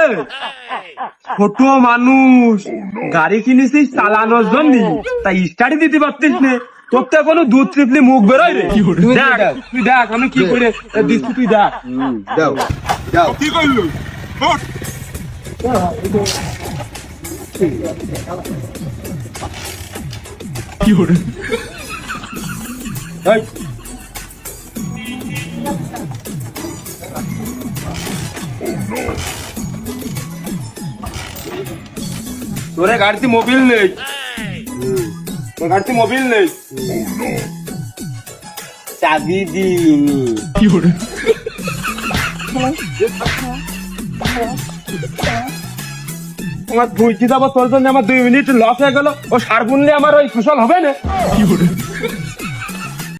এই, ছোট মানুষ গাড়ি কিনেছিস চালানোর জন্য তাই স্টার্ট দিতে পারতিস না। তোর তো এখনও দুধ ত্রিপলি মুখ বেরোয় রে। দেখ তুই দেখ আমি কি করে দিচ্ছি তুই দেখ। দাও দাও। কি করল তোরে গাড়িতে মোবিল নেই। তোর গাড়িতে মোবিল নেই। চাবি দিইনি। আমার দুই যাব তোর জন্য আমার দুই মিনিট লস হয়ে গেল। ও সার বুনলে আমার ওই ফসল হবে না।